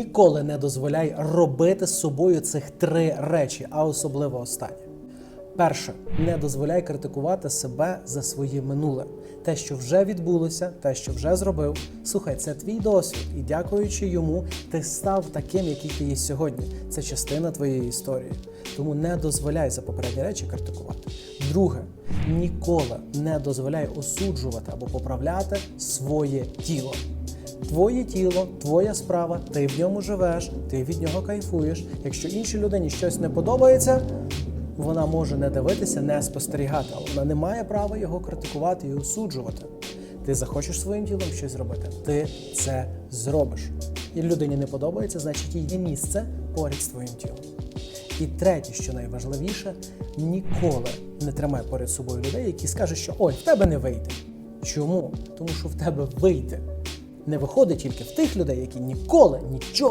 Ніколи не дозволяй робити з собою цих три речі, а особливо останнє. Перше, не дозволяй критикувати себе за своє минуле. Те, що вже відбулося, те, що вже зробив. Слухай, це твій досвід, і дякуючи йому, ти став таким, який ти є сьогодні. Це частина твоєї історії. Тому не дозволяй за попередні речі критикувати. Друге, ніколи не дозволяй осуджувати або поправляти своє тіло. Твоє тіло, твоя справа, ти в ньому живеш, ти від нього кайфуєш. Якщо іншій людині щось не подобається, вона може не дивитися, не спостерігати, але вона не має права його критикувати і осуджувати. Ти захочеш своїм тілом щось зробити, ти це зробиш. І людині не подобається, значить їй є місце поряд з твоїм тілом. І третє, що найважливіше, ніколи не тримай поряд собою людей, які скажуть, що ой, в тебе не вийде. Чому? Тому що в тебе вийде. Не виходить тільки в тих людей, які ніколи нічого